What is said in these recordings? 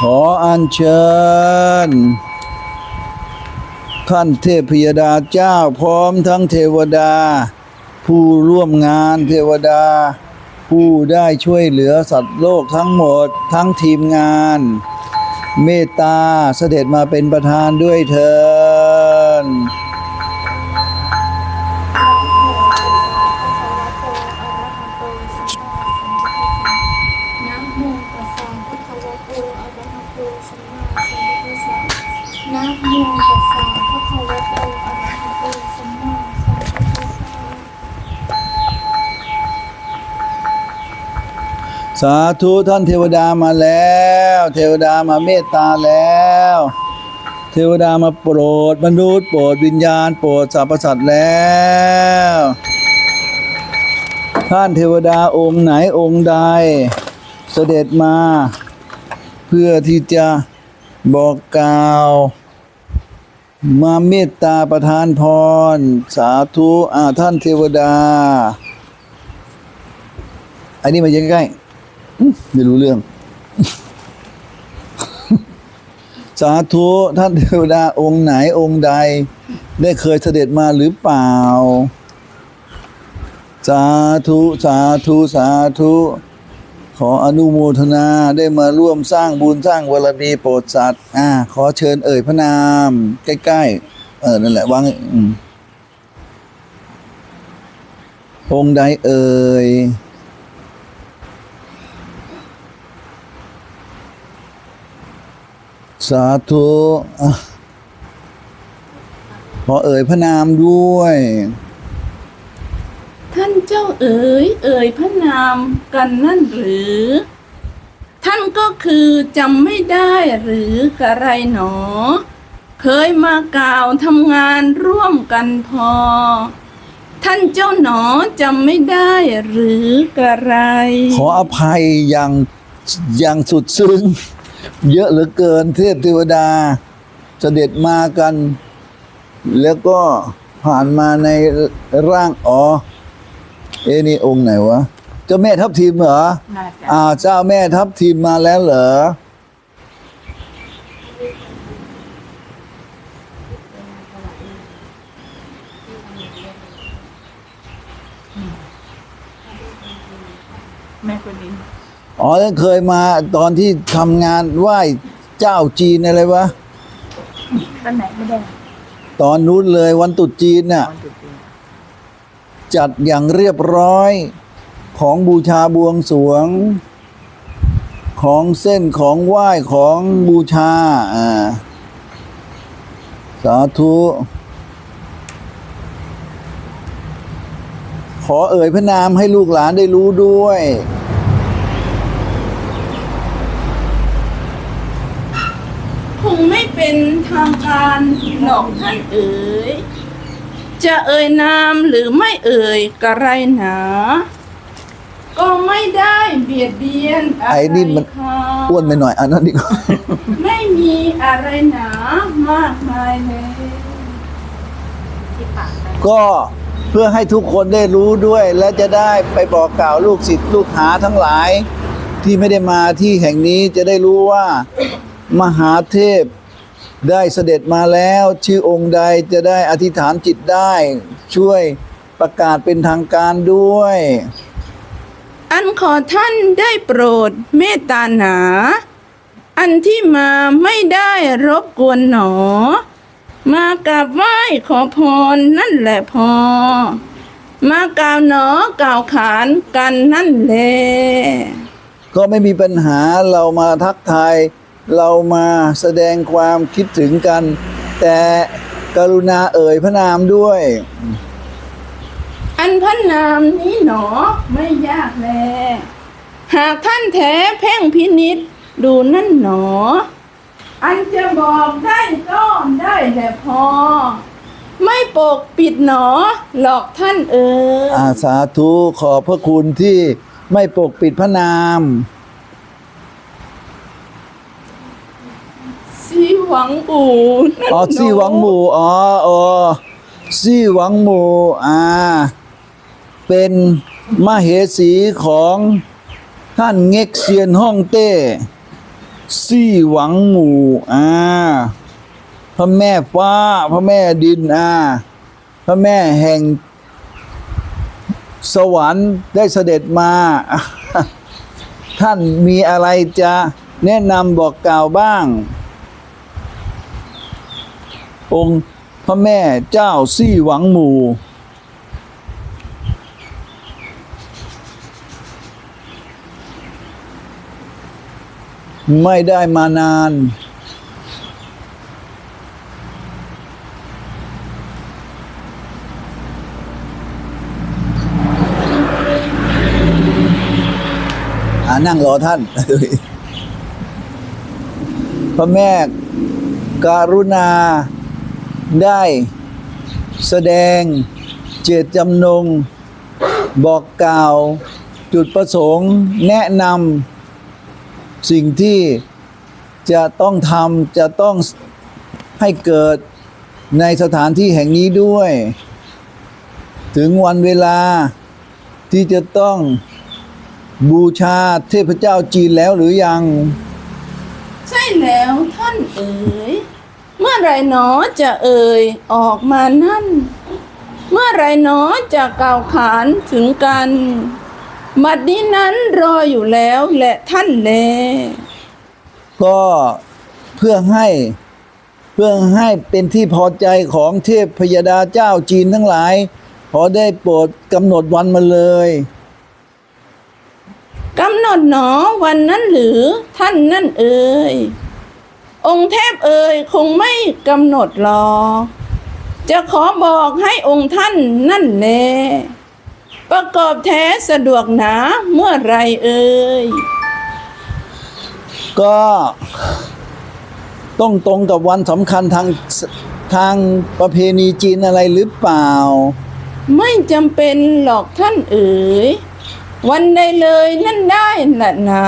ขออัญเชิญท่านเทพยดาเจ้าพร้อมทั้งเทวดา ผู้ร่วมงานเทวดา ผู้ได้ช่วยเหลือสัตว์โลกทั้งหมดทั้งทีมงาน เมตตาเสด็จมาเป็นประธานด้วยเถิน สาธุท่านเทวดามาแล้ว เทวดามาเมตตาแล้ว เทวดามาโปรดมนุษย์โปรดวิญญาณโปรดสรรพสัตว์แล้ว ท่านเทวดาองค์ไหนองค์ใด เสด็จมา เพื่อที่จะบอกกล่าว มาเมตตาประทานพร สาธุอ่าท่านเทวดา อันนี้มาใกล้ๆอื้ ไม่รู้เรื่อง สาธุท่านเทวดาองค์ไหนองค์ใด ได้เคยเสด็จมาหรือเปล่า สาธุ สาธุ สาธุ ขออนุโมทนาได้มาร่วมสร้างบุญสร้างบารมีโปรดสัตว์ อ่า ขอเชิญเอ่ยพระนาม ใกล้ๆ เออ นั่นแหละวางอองค์ใดเอ่ย สาธุอะขอเอ่ยพระนามด้วย ท่านเจ้าเอ๋ย เอ่ยพระนามกันนั่นหรือ ท่านก็คือจำไม่ได้หรือกระไรหนอ เคยมากล่าวทำงานร่วมกันพอ ท่านเจ้าหนอจำไม่ได้หรือกระไร ขออภัยอย่างอย่างสุดซึ้ง เยอะเหลือเกินเทพเทวดาเสด็จมากัน แล้วก็ผ่านมาในร่างอ๋อเอ้นี่องค์ไหนวะ เจ้าแม่ทับทิมเหรอน่าจะอ่าเจ้าแม่ทับทิมมาแล้วเหรอแม่คนนี้ อ๋อแล้วเคยมาตอนที่ทำงานไหว้เจ้าจีนอะไรวะ ตอนไหนไม่ได้ตอนนู้นเลยวันตรุษจีนน่ะตอนจุดจีนจัดอย่างเรียบร้อยของบูชาบวงสรวง ของเส้นของไหว้ของบูชา อ่า สาธุ ขอเอ่ยพระนามให้ลูกหลานได้รู้ด้วย คงไม่ เป็นทางการหนอกท่านเอ๋ย จะเอ่ยนามหรือไม่เอ่ยกระไรหนา ก็ไม่ได้เบียดเบียนอะไรไอ้นี่มัน ค่ะอ้วนไปหน่อยอันนั้นดีกว่า ไม่มีอะไรหนามากมายเลยก็เพื่อให้ทุกคนได้รู้ด้วย และจะได้ไปบอกกล่าวลูกศิษย์ลูกหาทั้งหลาย ที่ไม่ได้มาที่แห่งนี้จะได้รู้ว่า มหาเทพ ได้เสด็จมาแล้วชื่อองค์ใดจะได้อธิษฐานจิตได้ ช่วยประกาศเป็นทางการด้วย อันขอท่านได้โปรดเมตตาหนา อันที่มาไม่ได้รบกวนหนอ มากราบไหว้ขอพรนั่นแหละพอ มากล่าวหนอกล่าวขานกันนั่นแหละก็ไม่มีปัญหาเรามาทักทาย เรามาแสดงความคิดถึงกัน แต่กรุณาเอ่ยพระนามด้วย อันพระนามนี้หนอไม่ยากแล หากท่านแท้เพ่งพินิษดูนั่นหนอ อันจะบอกได้ก็ได้แหละพอ ไม่ปกปิดหนอ หลอกท่านเอ๋ยอาสาธุขอบพระคุณที่ไม่ปกปิดพระนาม สีหวังอูนั่นอ๋อซี่หวังหมู่อ๋ออ๋อซี่หวังหมู่อ่า เป็นมเหสีของท่านเง็กเซียนฮ่องเต้ซี่หวังหมู่อ่าพระแม่ฟ้า พระแม่ดินอ่าพระแม่แห่ง สวรรค์ได้เสด็จมา ท่านมีอะไรจะแนะนำบอกกล่าวบ้าง องค์พระแม่เจ้าซี่หวังหมู่ไม่ได้มานาน นั่งรอท่าน พระแม่การุณา ได้แสดงเจตจำนง บอกกล่าวจุดประสงค์แนะนำสิ่งที่จะต้องทำจะต้องให้เกิดในสถานที่แห่งนี้ด้วย ถึงวันเวลาที่จะต้องบูชาเทพเจ้าจีนแล้วหรือยัง ใช่แล้วท่านเอ๋ย เมื่อไรหนอจะเอ่ยออกมานั่น เมื่อไรหนอจะกล่าวขานถึงกันบัดนี้นั้นรออยู่แล้วแหละท่านแลก็เพื่อให้เพื่อให้เป็นที่พอใจของเทพพยดาเจ้าจีนทั้งหลาย ขอได้โปรดกำหนดวันมาเลยกำหนดหนอวันนั้นหรือท่านนั่นเอ่ย องค์เทพเอ่ยคงไม่กำหนดหรอกจะขอบอกให้องค์ท่านนั่นแลประกอบแท้สะดวกหนาเมื่อไรเอ่ยก็ต้องตรงกับวันสำคัญทางทางประเพณีจีนอะไรหรือเปล่า ไม่จำเป็นหรอกท่านเอ๋ยวันใดเลยนั่นได้แหละหนา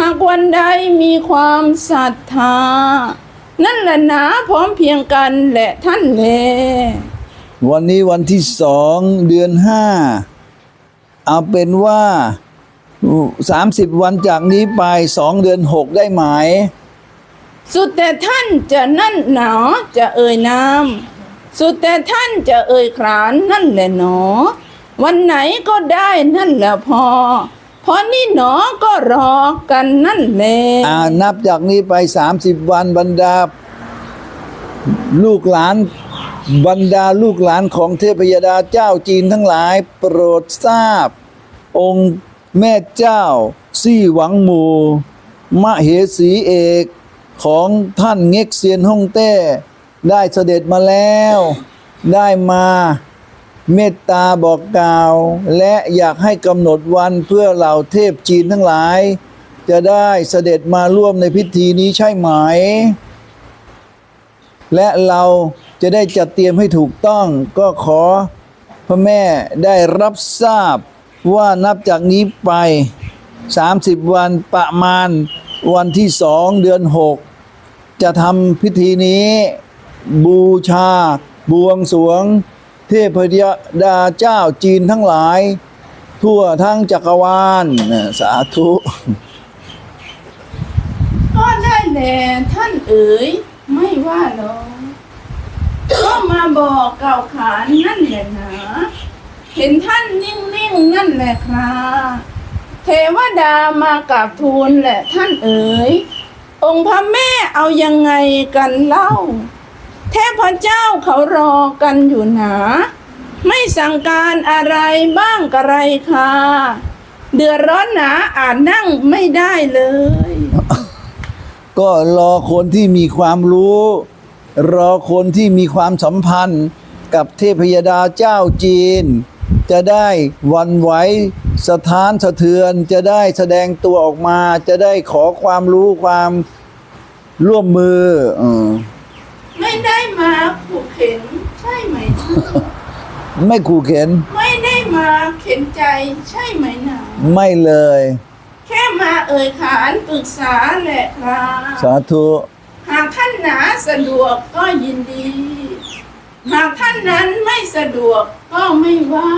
หากวันใดมีความศรัทธา นั่นแหละหนาพร้อมเพรียงกันแหละท่านแลวันนี้วันที่สองเดือนห้าเอาเป็นว่าสามสิบวันจากนี้ไปสองเดือนหกได้ไหม สุดแต่ท่านจะนั่นหนอจะเอ่ยนามสุดแต่ท่านจะเอ่ยขรานนั่นแหละหนอ วันไหนก็ได้นั่นแหละพอ เพราะนี่หนอก็รอกันนั่นแหละอ่านับจากนี้ไปสามสิบวันบรรดา ลูกหลานบรรดาลูกหลานของเทพยดาเจ้าจีนทั้งหลาย โปรดทราบ องค์แม่เจ้าซี่หวังหมูมเหสีเอกของท่านเง็กเซียนฮ่องเต้ ได้เสด็จมาแล้ว ได้มา เมตตาบอกกล่าว และอยากให้กำหนดวันเพื่อเหล่าเทพจีนทั้งหลาย จะได้เสด็จมาร่วมในพิธีนี้ใช่ไหม และเราจะได้จัดเตรียมให้ถูกต้องก็ขอพระแม่ได้รับทราบว่านับจากนี้ไป 30 วันประมาณวันที่สองเดือน 6 จะทำพิธีนี้ บูชาบวงสรวง เทพยดาเจ้าจีนทั้งหลาย ทั่วทั้งจักรวาลสาธุก็ได้แลท่านเอ๋ยไม่ว่าหรอกก็มาบอกเก่าขานนั่นแหละนะเห็นท่านนิ่งๆนั่นแหละครับเทวดามากับทูลแหละท่านเอ๋ยองค์พระแม่เอายังไงกันเล่า เทพเจ้าเขารอกันอยู่หนา ไม่สั่งการอะไรบ้างกระไรค่ะเดือดร้อนหนาอาจนั่งไม่ได้เลย ก็รอคนที่มีความรู้ รอคนที่มีความสัมพันธ์กับเทพยดาเจ้าจีน จะได้วันไหวสถานสะเทือนจะได้แสดงตัวออกมา จะได้ขอความรู้ความร่วมมืออ ม่ได้มาขู่เข็นใช่ไหมนะไม่ขู่เข็น ไม่ได้มาเข็นใจใช่ไหมนะไม่เลย แค่มาเอ่ยขานปรึกษาแหละครับสาธุ หากท่านหนาสะดวกก็ยินดี หากท่านนั้นไม่สะดวกก็ไม่ว่า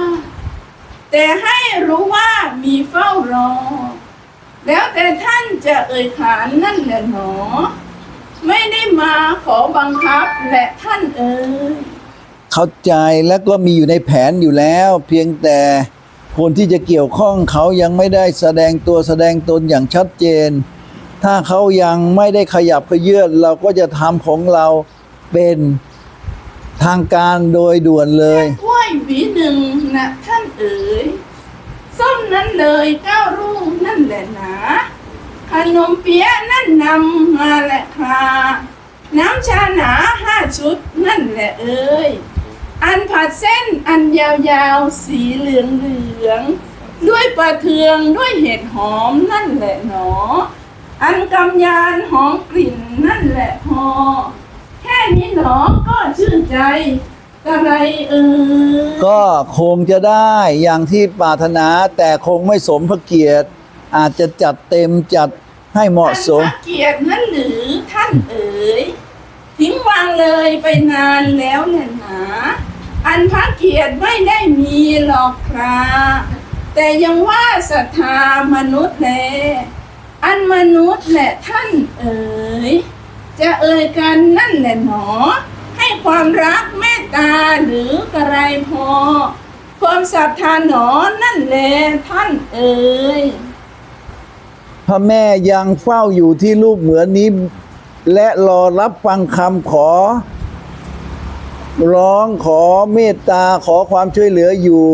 แต่ให้รู้ว่ามีเฝ้ารอ แล้วแต่ท่านจะจะเอ่ยขานนั่นแหละหนอ ไม่ได้มาขอบังคับแหละท่านเอ่ยเข้าใจแล้วก็มีอยู่ในแผนอยู่แล้ว เพียงแต่คนที่จะเกี่ยวข้องเขายังไม่ได้แสดงตัวแสดงตนอย่างชัดเจน ถ้าเขายังไม่ได้ขยับขยื่นเราก็จะทำของเราเป็นทางการโดยด่วนเลยกล้วยหวีหนึ่งนะท่านเอ๋ยส้มนั้นเลยเก้าลูกนั่นแหละหนา ขนมเปี๊ยะนั่นนำมาแหละคราน้ำชาหนาห้าชุดนั่นแหละเอ๋ยอันผัดเส้นอันยาวๆ สีเหลืองเหลืองๆด้วยปลาเทืองด้วยเห็ดหอมนั่นแหละหนอ อันกำยานหอมกลิ่นนั่นแหละพอ แค่นี้หนอก็ชื่นใจอะไรเอ่ยก็คงจะได้อย่างที่ปรารถนาแต่คงไม่สมพระเกียรติ อาจจะจัดเต็มจัดให้เหมาะสมเกียรตินั้นหรือท่านเอ๋ยทิ้งวางเลยไปนานแล้วแหละหนาอันพระเกียรติไม่ได้มีหรอกคราแต่ยังว่าศรัทธามนุษย์แลอันมนุษย์แหละท่านเอ๋ยจะเอ่ยกันนั่นแหละหนอ ให้ความรักเมตตาหรือกระไรพอ ความศรัทธาหนอนั่นแหละท่านเอ๋ย พระแม่ยังเฝ้าอยู่ที่รูปเหมือนนี้ และรอรับฟังคำขอ ร้องขอเมตตาขอความช่วยเหลืออยู่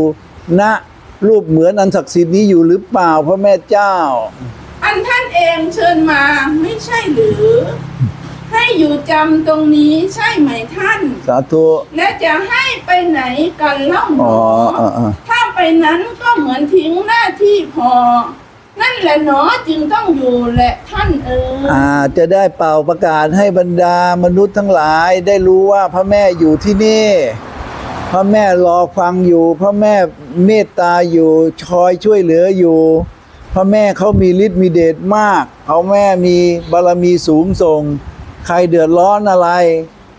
ณรูปเหมือนอันศักดิ์สิทธิ์นี้อยู่หรือเปล่าพระแม่เจ้า อันท่านเองเชิญมาไม่ใช่หรือ ให้อยู่จำตรงนี้ใช่ไหมท่าน สาธุ และจะให้ไปไหนกันเล่าหนอ๋อออ่าอ่าถ้าไปนั้นก็เหมือนทิ้งหน้าที่พอ นั่นแหละหนอจึงต้องอยู่แหละท่านเอ๋ยอาจะได้เป่าประกาศให้บรรดามนุษย์ทั้งหลายได้รู้ว่าพระแม่อยู่ที่นี่ พระแม่รอฟังอยู่ พระแม่เมตตาอยู่คอยช่วยเหลืออยู่ พระแม่เขามีฤทธิ์มีเดชมาก เขาแม่มีบารมีสูงส่ง ใครเดือดร้อนอะไร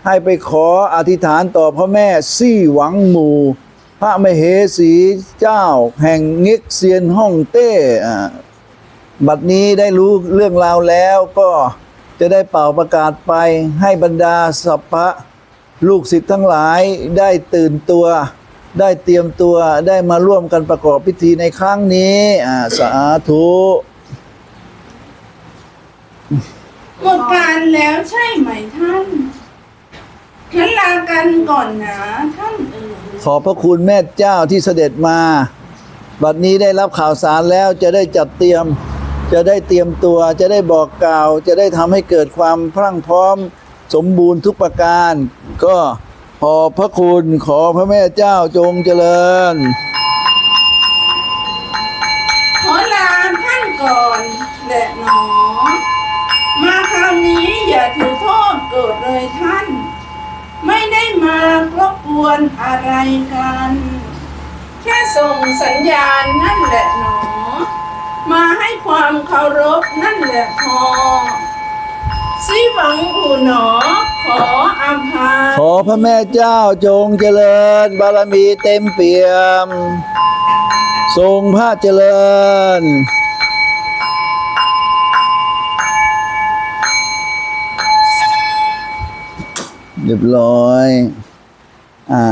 ให้ไปขออธิษฐานต่อพระแม่ซี่หวังหมู่ พระมเหสีเจ้า แห่งเง็กเซียนฮ่องเต้อ่ บัดนี้ได้รู้เรื่องราวแล้วก็จะได้เป่าประกาศไปให้บรรดาสัพพะลูกศิษย์ทั้งหลายได้ตื่นตัว ได้เตรียมตัวได้มาร่วมกันประกอบพิธีในครั้งนี้อ่าสาธุหมดการแล้วใช่ไหมท่านงั้นลากันก่อนนะท่านเอ๋ยขอบพระคุณแม่เจ้าที่เสด็จมา บัดนี้ได้รับข่าวสารแล้วจะได้จัดเตรียม จะได้เตรียมตัวจะได้บอกกล่าว จะได้ทำให้เกิดความพรั่งพร้อมสมบูรณ์ทุกประการ ก็ขอบพระคุณขอพระแม่เจ้าจงเจริญ ขอลาท่านก่อนแหละหนอ มาคราวนี้อย่าถือโทษโกรธเลยท่าน ไม่ได้มารบกวนอะไรกัน แค่ส่งสัญญาณนั่นแหละหนอ ความเคารพนั่นแหละพอสิหวังอูหนอ ขออภัยขอพระแม่เจ้าจงเจริญ บารมีเต็มเปี่ยม ทรงพระเจริญเรียบร้อย อ่า